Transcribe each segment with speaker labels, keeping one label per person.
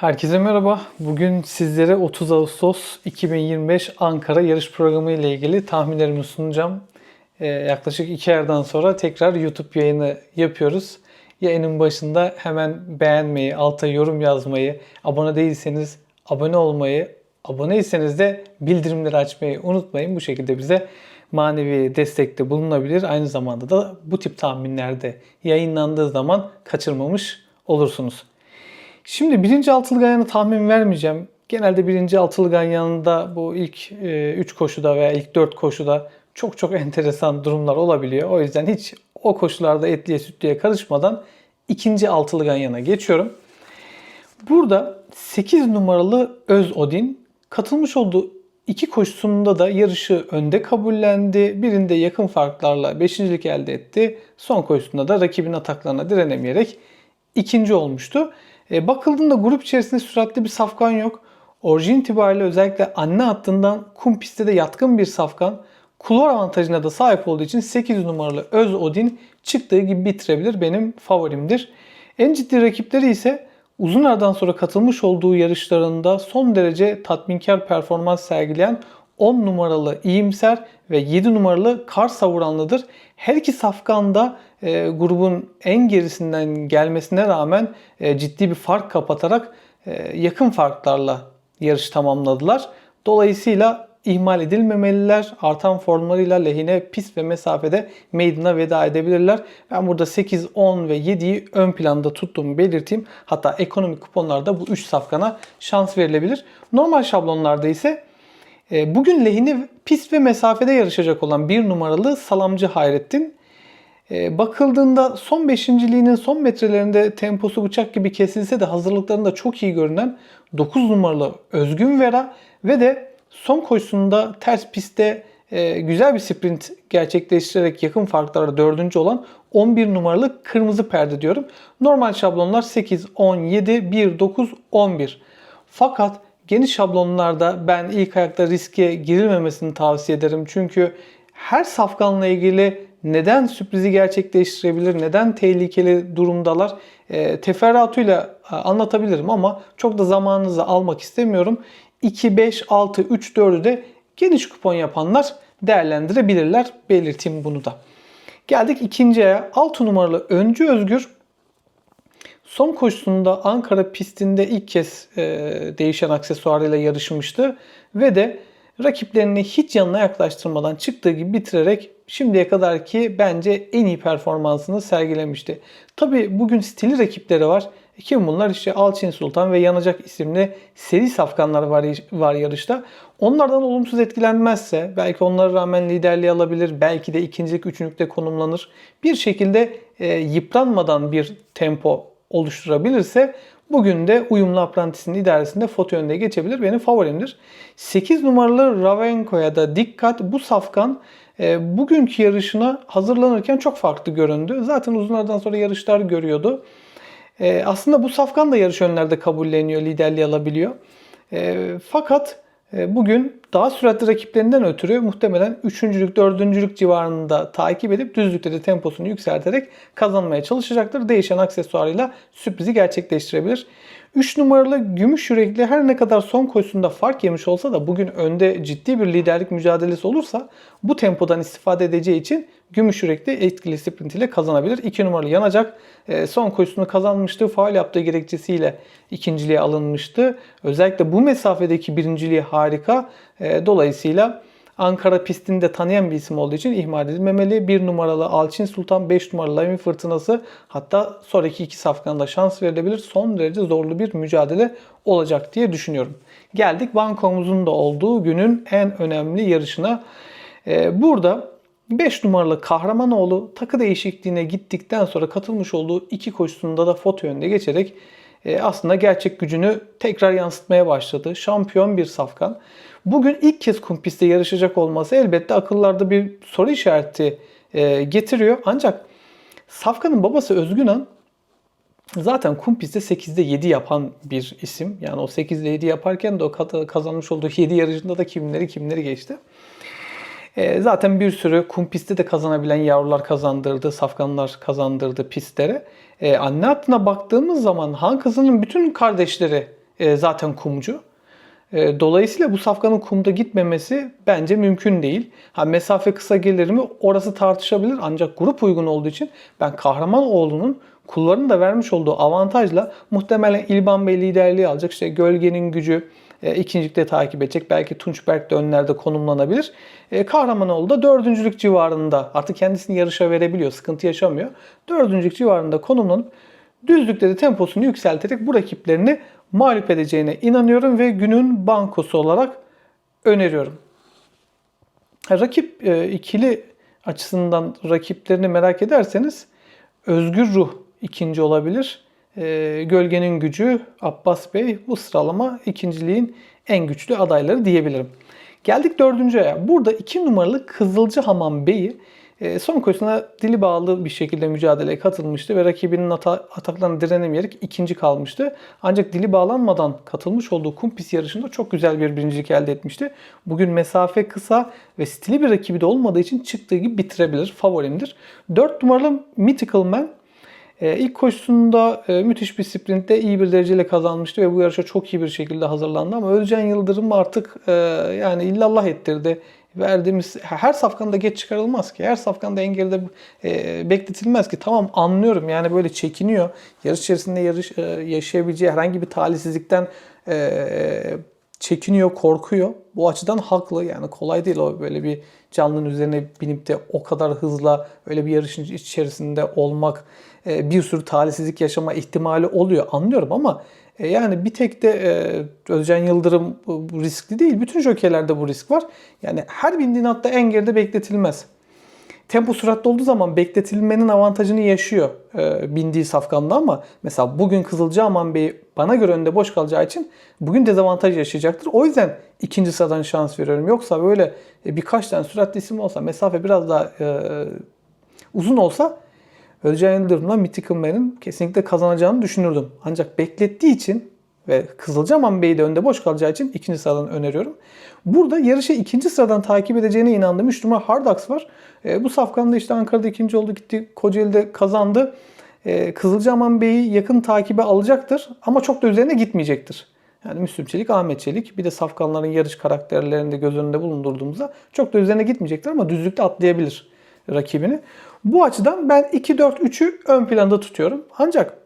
Speaker 1: Herkese merhaba. Bugün sizlere 30 Ağustos 2025 Ankara yarış programı ile ilgili tahminlerimi sunacağım. Ee, yaklaşık iki aydan sonra tekrar YouTube yayını yapıyoruz. Yayının başında hemen beğenmeyi, alta yorum yazmayı, abone değilseniz abone olmayı, aboneyseniz de bildirimleri açmayı unutmayın. Bu şekilde bize manevi destekte bulunabilir. Aynı zamanda da bu tip tahminlerde yayınlandığı zaman kaçırmamış olursunuz. Şimdi birinci altılı ganyana tahmin vermeyeceğim. Genelde birinci altılı ganyanında bu ilk 3 koşuda veya ilk 4 koşuda çok çok enteresan durumlar olabiliyor. O yüzden hiç o koşularda etliye sütlüye karışmadan ikinci altılı ganyana geçiyorum. Burada 8 numaralı Öz Odin katılmış olduğu iki koşusunda da yarışı önde kabullendi. Birinde yakın farklarla beşincilik elde etti. Son koşusunda da rakibin ataklarına direnemeyerek ikinci olmuştu. E, bakıldığında grup içerisinde süratli bir safkan yok. Orijin itibariyle özellikle anne hattından kum pistte de yatkın bir safkan. Kulvar avantajına da sahip olduğu için 8 numaralı Öz Odin çıktığı gibi bitirebilir. Benim favorimdir. En ciddi rakipleri ise uzun aradan sonra katılmış olduğu yarışlarında son derece tatminkar performans sergileyen 10 numaralı iyimser ve 7 numaralı kar savuranlıdır. Her iki safkan da e, grubun en gerisinden gelmesine rağmen e, ciddi bir fark kapatarak e, yakın farklarla yarış tamamladılar. Dolayısıyla ihmal edilmemeliler. Artan formlarıyla lehine pist ve mesafede meydan'a veda edebilirler. Ben burada 8, 10 ve 7'yi ön planda tuttuğumu belirteyim. Hatta ekonomik kuponlarda bu 3 safkana şans verilebilir. Normal şablonlarda ise bugün lehine pist ve mesafede yarışacak olan bir numaralı Salamcı Hayrettin e, bakıldığında son beşinciliğinin son metrelerinde temposu bıçak gibi kesilse de hazırlıklarında çok iyi görünen 9 numaralı Özgün Vera ve de son koşusunda ters pistte e, güzel bir sprint gerçekleştirerek yakın farklara dördüncü olan 11 numaralı Kırmızı Perde diyorum. Normal şablonlar 8, 10, 7, 1, 9, 11. Fakat geniş şablonlarda ben ilk ayakta riske girilmemesini tavsiye ederim. Çünkü her safkanla ilgili neden sürprizi gerçekleştirebilir, neden tehlikeli durumdalar e, teferruatıyla e, anlatabilirim ama çok da zamanınızı almak istemiyorum. 2, 5, 6, 3, 4'ü de geniş kupon yapanlar değerlendirebilirler. Belirteyim bunu da. Geldik ikinci aya. 6 numaralı Öncü Özgür Son koşusunda Ankara pistinde ilk kez e, değişen aksesuarıyla yarışmıştı ve de rakiplerini hiç yanına yaklaştırmadan çıktığı gibi bitirerek şimdiye kadar ki bence en iyi performansını sergilemişti. Tabi bugün stili rakipleri var. Kim bunlar? İşte Alçin Sultan ve Yanacak isimli seri safkanlar var, var yarışta. Onlardan olumsuz etkilenmezse belki onlara rağmen liderliği alabilir. Belki de ikincilik, üçüncülükte konumlanır. Bir şekilde e, yıpranmadan bir tempo oluşturabilirse bugün de uyumlu aprantisinin idaresinde foto önüne geçebilir. Benim favorimdir. 8 numaralı Ravenko'ya da dikkat. Bu safkan e, bugünkü yarışına hazırlanırken çok farklı göründü. Zaten uzun aradan sonra yarışlar görüyordu. E, aslında bu safkan da yarış önlerde kabulleniyor, liderliği alabiliyor. E, fakat bugün daha süratli rakiplerinden ötürü muhtemelen 3. 4. civarında takip edip düzlükte de temposunu yükselterek kazanmaya çalışacaktır. Değişen aksesuarıyla sürprizi gerçekleştirebilir. 3 numaralı gümüş yürekli her ne kadar son koşusunda fark yemiş olsa da bugün önde ciddi bir liderlik mücadelesi olursa bu tempodan istifade edeceği için gümüş yürekli etkili sprint ile kazanabilir. 2 numaralı yanacak. E, son koşusunu kazanmıştı. Faal yaptığı gerekçesiyle ikinciliğe alınmıştı. Özellikle bu mesafedeki birinciliği harika. E, dolayısıyla Ankara pistini de tanıyan bir isim olduğu için ihmal edilmemeli. 1 numaralı Alçin Sultan, 5 numaralı Lamin Fırtınası hatta sonraki iki safkanda şans verilebilir. Son derece zorlu bir mücadele olacak diye düşünüyorum. Geldik bankomuzun da olduğu günün en önemli yarışına. Ee, burada 5 numaralı Kahramanoğlu takı değişikliğine gittikten sonra katılmış olduğu iki koşusunda da foto önüne geçerek aslında gerçek gücünü tekrar yansıtmaya başladı. Şampiyon bir safkan. Bugün ilk kez kum pistte yarışacak olması elbette akıllarda bir soru işareti e, getiriyor. Ancak Safkan'ın babası Özgünan zaten kum pistte 8'de 7 yapan bir isim. Yani o 8'de 7 yaparken de o kazanmış olduğu 7 yarışında da kimleri kimleri geçti. E, zaten bir sürü kum pistte de kazanabilen yavrular kazandırdı, safkanlar kazandırdı pistlere. E, anne hattına baktığımız zaman Han kızının bütün kardeşleri e, zaten kumcu. E, Dolayısıyla bu safkanın kumda gitmemesi bence mümkün değil. Ha mesafe kısa gelir mi orası tartışabilir ancak grup uygun olduğu için ben Kahramanoğlu'nun kulların da vermiş olduğu avantajla muhtemelen İlban Bey liderliği alacak. İşte gölgenin gücü e, ikincilikte takip edecek. Belki Tunçberk de önlerde konumlanabilir. E, Kahramanoğlu da dördüncülük civarında artık kendisini yarışa verebiliyor. Sıkıntı yaşamıyor. Dördüncülük civarında konumlanıp düzlükte de temposunu yükselterek bu rakiplerini mağlup edeceğine inanıyorum ve günün bankosu olarak öneriyorum. Rakip e, ikili açısından rakiplerini merak ederseniz Özgür Ruh ikinci olabilir. E, Gölgenin Gücü Abbas Bey bu sıralama ikinciliğin en güçlü adayları diyebilirim. Geldik dördüncüye. Burada iki numaralı Kızılcı Hamam Bey'i e, son koşusuna dili bağlı bir şekilde mücadeleye katılmıştı ve rakibinin ata- ataklarına direnemeyerek ikinci kalmıştı. Ancak dili bağlanmadan katılmış olduğu kumpis yarışında çok güzel bir birincilik elde etmişti. Bugün mesafe kısa ve stili bir rakibi de olmadığı için çıktığı gibi bitirebilir. Favorimdir. 4 numaralı Mythical Man ee, ilk koşusunda e, müthiş bir sprintte iyi bir dereceyle kazanmıştı ve bu yarışa çok iyi bir şekilde hazırlandı ama Özcan Yıldırım artık e, yani illallah ettirdi. Verdiğimiz her safkanda geç çıkarılmaz ki. Her safkanda en geride e, bekletilmez ki. Tamam anlıyorum yani böyle çekiniyor. Yarış içerisinde yarış e, yaşayabileceği herhangi bir talihsizlikten e, çekiniyor, korkuyor. Bu açıdan haklı. Yani kolay değil o böyle bir canlının üzerine binip de o kadar hızla öyle bir yarışın içerisinde olmak, e, bir sürü talihsizlik yaşama ihtimali oluyor. Anlıyorum ama e, yani bir tek de e, Özcan Yıldırım riskli değil. Bütün jokey'lerde bu risk var. Yani her bindiğin hatta en geride bekletilmez tempo süratli olduğu zaman bekletilmenin avantajını yaşıyor e, bindiği safkanda ama mesela bugün Kızılcahaman Bey bana göre önde boş kalacağı için bugün dezavantaj yaşayacaktır. O yüzden ikinci sıradan şans veriyorum. Yoksa böyle e, birkaç tane süratli isim olsa mesafe biraz daha e, uzun olsa Özcan Yıldırım'la Mythical Man'in kesinlikle kazanacağını düşünürdüm. Ancak beklettiği için ve Kızılcahaman Bey de önde boş kalacağı için ikinci sıradan öneriyorum. Burada yarışı ikinci sıradan takip edeceğine inandığım 3 numara Hardax var. E, bu safkanda işte Ankara'da ikinci oldu gitti. Kocaeli'de kazandı. E, Kızılcahaman Bey'i yakın takibe alacaktır ama çok da üzerine gitmeyecektir. Yani Müslüm Çelik, Ahmet Çelik bir de safkanların yarış karakterlerini de göz önünde bulundurduğumuzda çok da üzerine gitmeyecektir ama düzlükte atlayabilir rakibini. Bu açıdan ben 2-4-3'ü ön planda tutuyorum. Ancak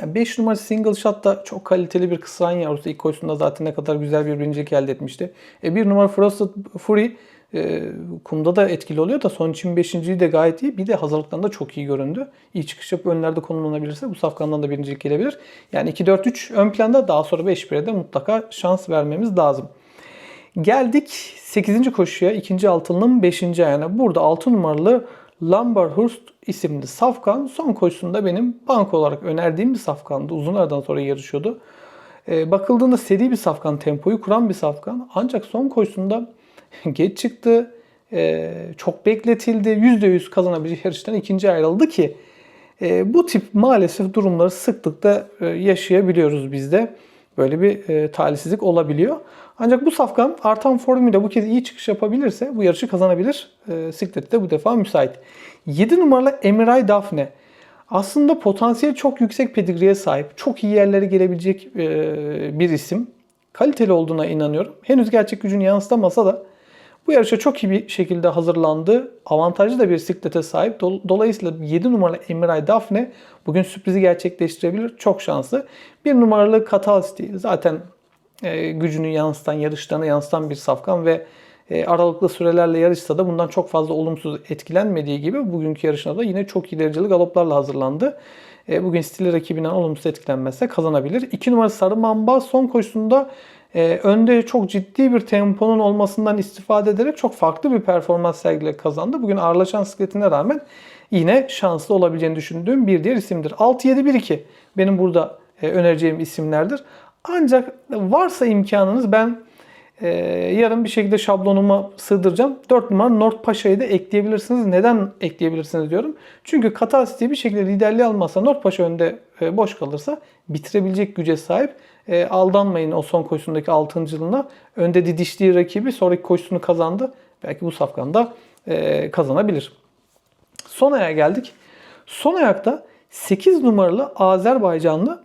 Speaker 1: 5 numara single shot da çok kaliteli bir kısran yavrusu. İlk koşusunda zaten ne kadar güzel bir birincilik elde etmişti. E, 1 numara Frosted Fury e, kumda da etkili oluyor da son için 5.yi de gayet iyi. Bir de hazırlıklarında çok iyi göründü. İyi çıkış yapıp önlerde konumlanabilirse bu safkandan da birincilik gelebilir. Yani 2-4-3 ön planda daha sonra 5-1'e de mutlaka şans vermemiz lazım. Geldik 8. koşuya. ikinci altının 5. ayağına. Burada 6 numaralı Lamberhurst isimli safkan son koşusunda benim bank olarak önerdiğim bir safkandı. Uzun aradan sonra yarışıyordu. E, bakıldığında seri bir safkan, tempoyu kuran bir safkan. Ancak son koşusunda geç çıktı. E, çok bekletildi. %100 kazanabilecek yarıştan ikinci ayrıldı ki e, bu tip maalesef durumları sıklıkla e, yaşayabiliyoruz biz de. Böyle bir e, talihsizlik olabiliyor. Ancak bu safkan artan formuyla bu kez iyi çıkış yapabilirse bu yarışı kazanabilir. E, Siklet de bu defa müsait. 7 numaralı Emiray Daphne. Aslında potansiyel çok yüksek pedigriye sahip. Çok iyi yerlere gelebilecek e, bir isim. Kaliteli olduğuna inanıyorum. Henüz gerçek gücünü yansıtamasa da bu yarışa çok iyi bir şekilde hazırlandı. Avantajlı da bir siklete sahip. Dolayısıyla 7 numaralı Emiray Daphne bugün sürprizi gerçekleştirebilir. Çok şanslı. 1 numaralı Catalyst zaten e, gücünü yansıtan, yarışlarını yansıtan bir safkan ve e, aralıklı sürelerle yarışsa da bundan çok fazla olumsuz etkilenmediği gibi bugünkü yarışına da yine çok ilericili galoplarla hazırlandı. E, bugün stili rakibinden olumsuz etkilenmezse kazanabilir. 2 numara Sarı Mamba son koşusunda e, önde çok ciddi bir temponun olmasından istifade ederek çok farklı bir performans sergileyerek kazandı. Bugün ağırlaşan sikletine rağmen yine şanslı olabileceğini düşündüğüm bir diğer isimdir. 6-7-1-2 benim burada e, önereceğim isimlerdir. Ancak varsa imkanınız ben e, yarın bir şekilde şablonuma sığdıracağım. 4 numara North Paşa'yı da ekleyebilirsiniz. Neden ekleyebilirsiniz diyorum. Çünkü Katar City bir şekilde liderliği almazsa North Paşa önde e, boş kalırsa bitirebilecek güce sahip. E, aldanmayın o son koşusundaki 6. yılına. Önde didiştiği rakibi sonraki koşusunu kazandı. Belki bu safkanda e, kazanabilir. Son ayağa geldik. Son ayakta 8 numaralı Azerbaycanlı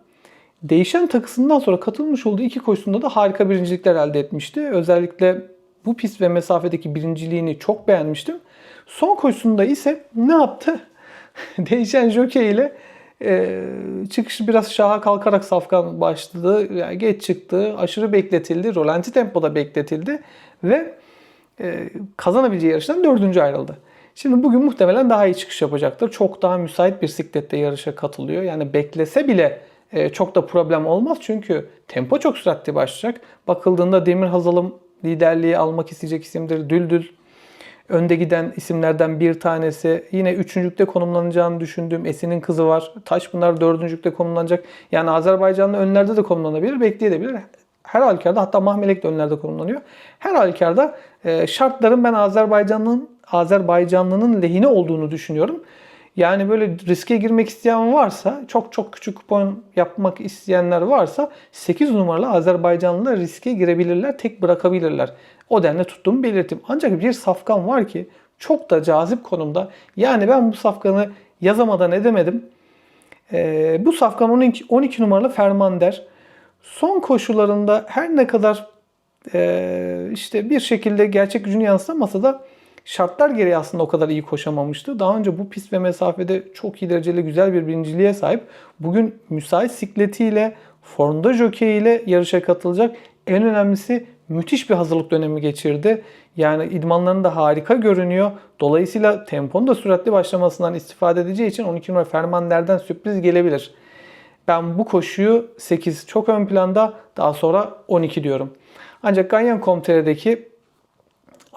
Speaker 1: Değişen takısından sonra katılmış olduğu iki koşusunda da harika birincilikler elde etmişti. Özellikle bu pist ve mesafedeki birinciliğini çok beğenmiştim. Son koşusunda ise ne yaptı? Değişen jockey ile e, çıkışı biraz şaha kalkarak safkan başladı. Yani geç çıktı. Aşırı bekletildi. Rolanti tempoda bekletildi. Ve e, kazanabileceği yarıştan dördüncü ayrıldı. Şimdi bugün muhtemelen daha iyi çıkış yapacaktır. Çok daha müsait bir siklette yarışa katılıyor. Yani beklese bile e, çok da problem olmaz. Çünkü tempo çok süratli başlayacak. Bakıldığında Demir Hazal'ım liderliği almak isteyecek isimdir. Düldül önde giden isimlerden bir tanesi. Yine üçüncülükte konumlanacağını düşündüğüm Esin'in kızı var. Taş bunlar dördüncülükte konumlanacak. Yani Azerbaycanlı önlerde de konumlanabilir, bekleyebilir. Her halükarda hatta Mahmelek de önlerde konumlanıyor. Her halükarda e, şartların ben Azerbaycan'ın Azerbaycanlı'nın lehine olduğunu düşünüyorum. Yani böyle riske girmek isteyen varsa, çok çok küçük kupon yapmak isteyenler varsa 8 numaralı Azerbaycanlılar riske girebilirler, tek bırakabilirler. O denli tuttuğumu belirttim. Ancak bir safkan var ki çok da cazip konumda. Yani ben bu safkanı yazamadan edemedim. Ee, bu safkan 12, 12 numaralı Fermander. Son koşularında her ne kadar e, işte bir şekilde gerçek gücünü yansıtamasa da şartlar gereği aslında o kadar iyi koşamamıştı. Daha önce bu pist ve mesafede çok iyi dereceli güzel bir birinciliğe sahip. Bugün müsait sikletiyle, formda jockey ile yarışa katılacak. En önemlisi müthiş bir hazırlık dönemi geçirdi. Yani idmanlarında da harika görünüyor. Dolayısıyla temponun da süratli başlamasından istifade edeceği için 12 numara Fermander'den sürpriz gelebilir. Ben bu koşuyu 8 çok ön planda daha sonra 12 diyorum. Ancak Ganyan.com.tr'deki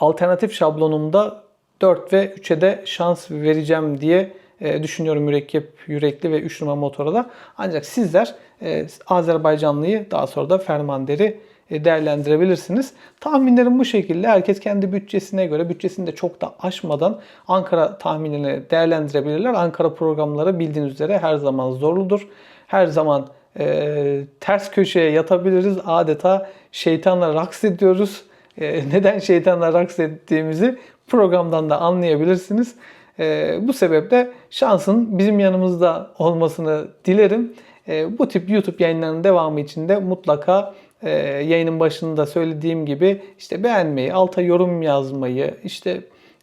Speaker 1: alternatif şablonumda 4 ve 3'e de şans vereceğim diye e, düşünüyorum mürekkep yürekli ve 3 numara motora da. Ancak sizler e, Azerbaycanlıyı daha sonra da Fermander'i e, değerlendirebilirsiniz. Tahminlerim bu şekilde. Herkes kendi bütçesine göre, bütçesini de çok da aşmadan Ankara tahminini değerlendirebilirler. Ankara programları bildiğiniz üzere her zaman zorludur. Her zaman e, ters köşeye yatabiliriz. Adeta şeytanla raks ediyoruz. E, neden şeytanla raks ettiğimizi programdan da anlayabilirsiniz. E, bu sebeple şansın bizim yanımızda olmasını dilerim. E, bu tip YouTube yayınlarının devamı için de mutlaka e, yayının başında söylediğim gibi işte beğenmeyi, alta yorum yazmayı, işte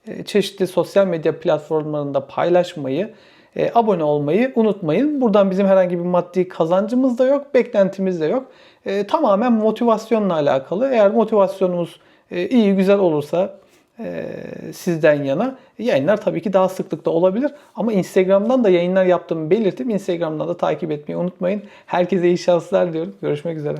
Speaker 1: e, çeşitli sosyal medya platformlarında paylaşmayı, e, abone olmayı unutmayın. Buradan bizim herhangi bir maddi kazancımız da yok, beklentimiz de yok. Tamamen motivasyonla alakalı. Eğer motivasyonumuz iyi, güzel olursa e, sizden yana yayınlar tabii ki daha sıklıkta olabilir. Ama Instagram'dan da yayınlar yaptığımı belirtip Instagram'dan da takip etmeyi unutmayın. Herkese iyi şanslar diyorum. Görüşmek üzere.